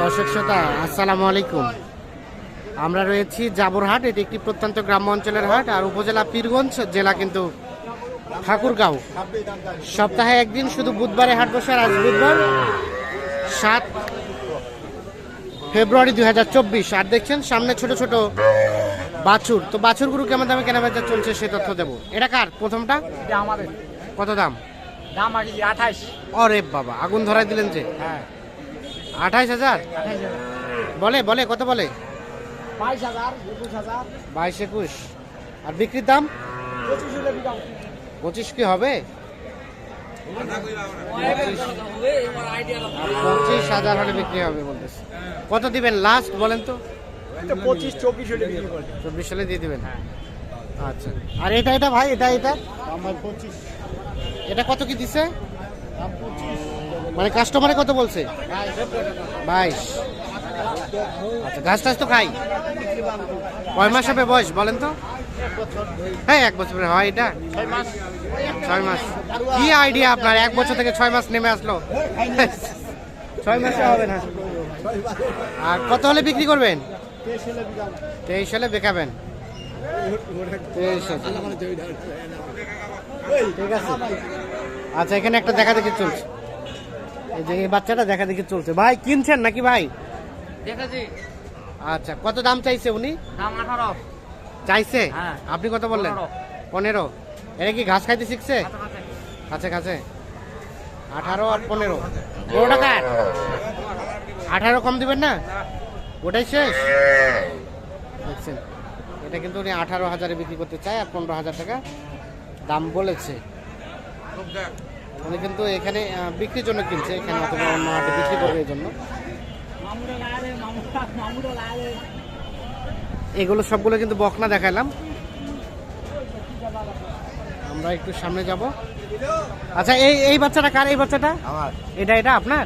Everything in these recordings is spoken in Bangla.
দর্শক শ্রোতা আসসালামু আলাইকুম। আমরা রয়েছি জাবরহাট এটি একটি প্রত্যন্ত গ্রাম্য অঞ্চলের হাট আর উপজেলা পীরগঞ্জ জেলা কিন্তু ঠাকুরগাঁও। সপ্তাহে একদিন শুধু বুধবারে হাট বসে আর আজ বুধবার সাত ফেব্রুয়ারি দুই হাজার চব্বিশ। আর দেখছেন সামনে ছোট ছোট বাছুর। তো বাছুর বাছুরগুলো কেমন দামে কেনা বেচা চলছে সে তথ্য দেবো। এটা কার? প্রথমটা? আমাদের। কত দাম? দাম আর কি আঠাইশ অরে বাবা আগুন ধরাই দিলেন যে। হ্যাঁ। আঠাইশ হাজার? বলে বলে, কত বলে? বাইশ একুশ। আর বিক্রির দাম? পঁচিশ হলে পঁচিশ কি হবে? পঁচিশ হাজার হলে বিক্রি হবে বলতেছে। কত দিবেন লাস্ট বলেন তো? পঁচিশ চব্বিশ হলে চব্বিশ সালে দিয়ে দিবেন। আচ্ছা। আর এটা এটা ভাই, এটা এটা? আমার পঁচিশ এটা কত কি দিছে? মানে কাস্টমারে কত বলছে? বাইশ। আচ্ছা ঘাস টাস তো খাই। কয় মাস হবে বয়স বলেন তো? হ্যাঁ এক বছরের হয় এটা? ছয় মাস। কি আইডিয়া আপনার? এক বছর থেকে ছয় মাস নেমে আসলো। ছয় মাসে হবে না। আর কত হলে বিক্রি করবেন? তেইশ হলে বেকাবেন। ঠিক আছে। আচ্ছা এখানে একটা দেখা দেখি চলছে। এই যে এই বাচ্চাটা দেখা দেখি চলছে। ভাই কিনছেন নাকি ভাই? আচ্ছা কত দাম চাইছে উনি? চাইছে? হ্যাঁ। আপনি কত বললেন? পনেরো। এটা কি ঘাস খাইতে শিখছে? কাছে কাছে আঠারো আর পনেরো। পনেরো টাকা আঠারো কম দিবেন না? ওটাই শেষ? দেখছেন এটা কিন্তু উনি আঠারো হাজারে বিক্রি করতে চায় আর পনেরো হাজার টাকা দাম বলেছে। উনি কিন্তু এখানে বিক্রির জন্য কিনছে এখানে অথবা অন্য হাটে বিক্রি করবে এই জন্য। এগুলো সবগুলো কিন্তু বকনা দেখালাম। আমরা একটু সামনে যাব। আচ্ছা এই এই বাচ্চাটা কার? এই বাচ্চাটা? এটা এটা আপনার?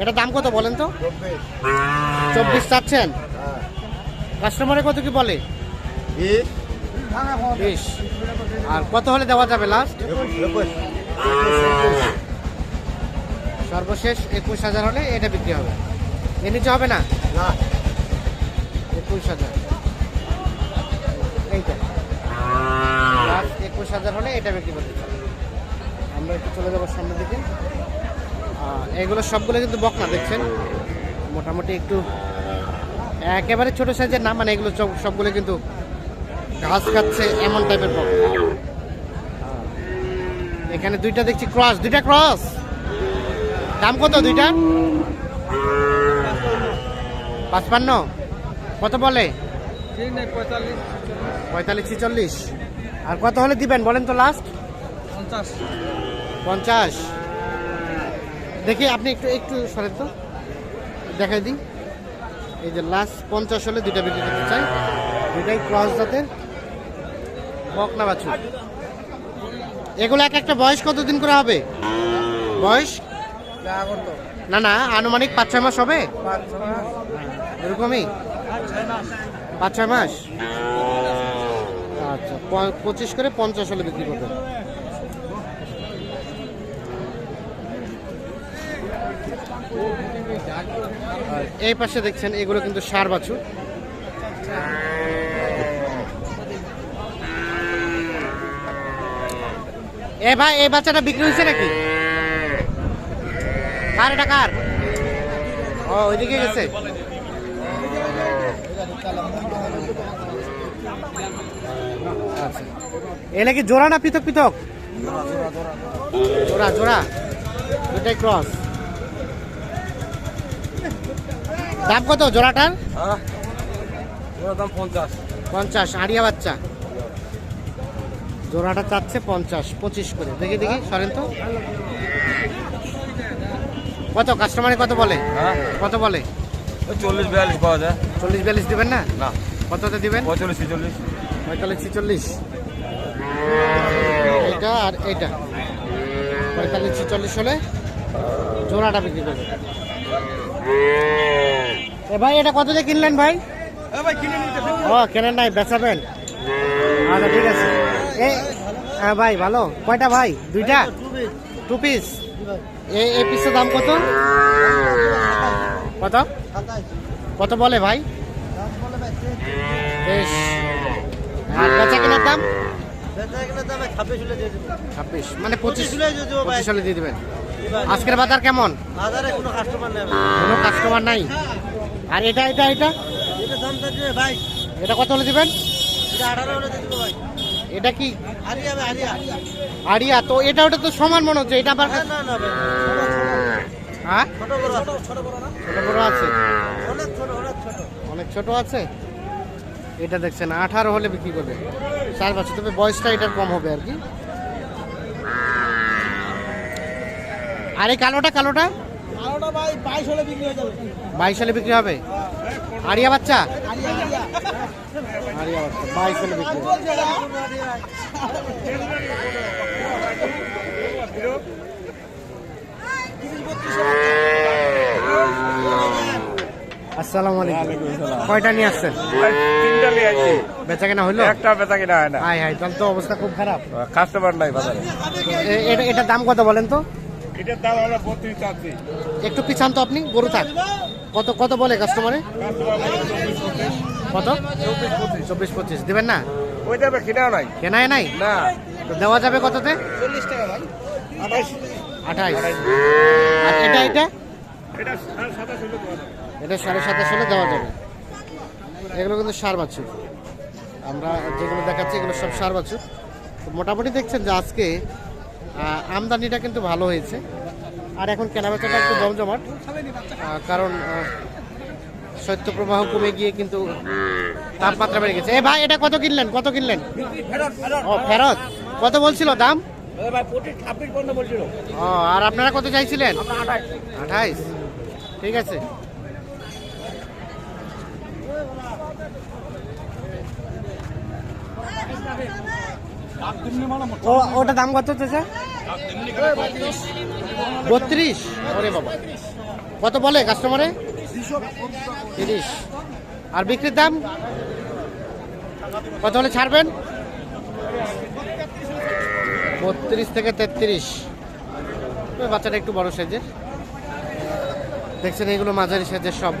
এটা দাম কত বলেন তো? চব্বিশ। চাচ্ছেন? কাস্টমারে কত কি বলে? বিশ। আর কত হলে দেওয়া যাবে লাস্ট সর্বশেষ একুশ হাজার হলে এটা বিক্রি হবে। এর নিচে হবে না? একুশ হাজার। এইটা। একুশ হাজার হলে এটা বিক্রি করতে চাই আমরা একটু চলে যাব সামনের দিকে। এগুলো সবগুলো কিন্তু বকনা দেখছেন? মোটামুটি একটু একেবারে ছোট সাইজের না মানে এগুলো সব- সবগুলো কিন্তু ঘাস খাচ্ছে এমন টাইপের বকনা। এখানে দুইটা দেখছি ক্রস দুইটা ক্রস দাম কত দুইটা? পাঁচপান্ন। কত বলে? পঁয়তাল্লিশ ছিচল্লিশ। আর কত হলে দিবেন বলেন তো লাস্ট পঞ্চাশ। পঞ্চাশ। দেখি আপনি একটু একটু সরেন তো। দেখাই দিই। এই যে লাস্ট পঞ্চাশ হলে দুইটা বিক্রি করতে চাই। দুইটাই ক্রস যাতে জাতের বকনা বাছুর? এগুলো এক একটা বয়স কতদিন করে হবে? বয়স? না না, আনুমানিক পাঁচ, ছয় মাস হবে? এরকমই? পাঁচ, ছয় মাস? আচ্ছা পঁচিশ করে পঞ্চাশ হলে বিক্রি করবেন। এই পাশে দেখছেন, এগুলো কিন্তু সার বাছুর। এ ভাই এই বাচ্চাটা বিক্রি হয়েছে নাকি? কার এটা কার? ও ওইদিকে গেছে। আচ্ছা। এ নাকি জোড়া না পৃথক পৃথক? জোড়া জোড়া। দুটাই ক্রস দাম কত জোড়াটার? ওরা দাম পঞ্চাশ। পঞ্চাশ আড়িয়া বাচ্চা। জোড়াটা চাচ্ছে পঞ্চাশ পঁচিশ করে। দেখি দেখি সরেন তো। কত? কাস্টমারে কত বলে? হ্যাঁ। কত বলে? ওই চল্লিশ বিয়াল্লিশ পাওয়া যায়। চল্লিশ বিয়াল্লিশ দিবেন না? না। কততে দিবেন? পঁয়তাল্লিশ ছিচল্লিশ। পঁয়তাল্লিশ ছিচল্লিশ। এইটা আর এইটা। পঁয়তাল্লিশ ছিচল্লিশ হলে জোড়াটা বিক্রি করবে এ ভাই এটা কত দিয়ে কিনলেন ভাই? ভাই কিনে নিতে ও কেনেন নাই বেচাবেন আচ্ছা ঠিক আছে। হ্যাঁ ভাই ভালো? কয়টা ভাই? দুইটা? টু পিস এই পিসের দাম কত? কত? কত বলে ভাই? বেশ। আর বেচা কেনার দাম? ছাব্বিশ। মানে পঁচিশ। পঁচিশ হলে দিয়ে দেবেন। আজকের বাজার কেমন? বাজারে কোনো কাস্টমার নেই? কোনো কাস্টমার নাই আর এটা এটা এটা? এটা ভাই। এটা কত হলে দিবেন? এটা আঠারো হলে দিয়ে দেবো ভাই। এটা কি? আড়িয়া তো এটা ওটা তো সমান মনে হচ্ছে এটা আবার হ্যাঁ? ছোট বড় আছে। অনেক ছোট আছে? এটা দেখছেন আঠারো হলে বিক্রি করবে। চার বছর তবে বয়সটা এটার কম হবে আর কি। আর এই কালোটা? কালোটা বাইশ হলে বিক্রি বাইশ সালে বিক্রি হবে? আরিয়া বাচ্চা? হারিয়া হারিয়া আরিয়া বাচ্চা বাইশ সালে বিক্রি আসসালামু আলাইকুম। কয়টা নিয়ে আসছেন? তিনটা নিয়ে আসছি। বেচা কেনা হইল? একটা বেচা কিনা হয় না। হাই হাই তাহলে তো অবস্থা খুব খারাপ। কাস্টমার নাই বাজারে। এ- এটা দাম কত বলেন তো? এটার দাম আমরা বত্রিশ চাচ্ছি। একটু পিছান তো আপনি গরু থাক। কত কত বলে কাস্টমারে? কত? চব্বিশ পঁচিশ। দেবেন না? ওইটা কিনাও নাই। কেনায় নাই? না। তো দেওয়া যাবে কততে? চল্লিশ টাকা ভাই। আঠাইশ। আর এটা এটা। এটা সাড়ে সাতাশ হলে দেওয়া যাবে। এগুলো কিন্তু সার বাছুর। আমরা যেগুলো দেখাচ্ছি এগুলো সব সার বাছুর। তো মোটামুটি দেখছেন যে আজকে আমদানিটা কিন্তু ভালো হয়েছে। আর এখন কেনাবেচাটা একটু জমজমাট। কারণ আহ, শৈত্যপ্রবাহ কমে গিয়ে কিন্তু তাপমাত্রা বেড়ে গেছে। এ ভাই এটা কত কিনলেন? কত কিনলেন? ও ফেরত? কত বলছিল দাম? ও আর আপনারা কত চাইছিলেন? আঠাইশ। ঠিক আছে। ও ওটা দাম কত চাচা বত্রিশ। ওরে বাবা। কত বলে কাস্টমারে? তিরিশ। আর বিক্রির দাম? কত হলে ছাড়বেন? বত্রিশ থেকে তেত্রিশ। বাচ্চাটা একটু বড় সাইজের। দেখছেন এগুলো মাঝারি সাইজের সব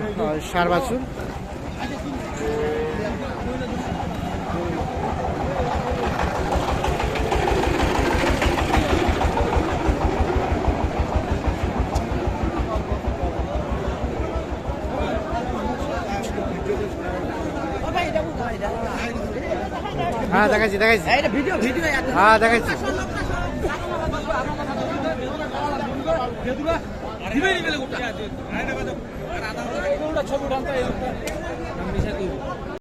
সার বাছুর। হ্যাঁ দেখাচ্ছি দেখাচ্ছি হ্যাঁ দেখাচ্ছি ছবি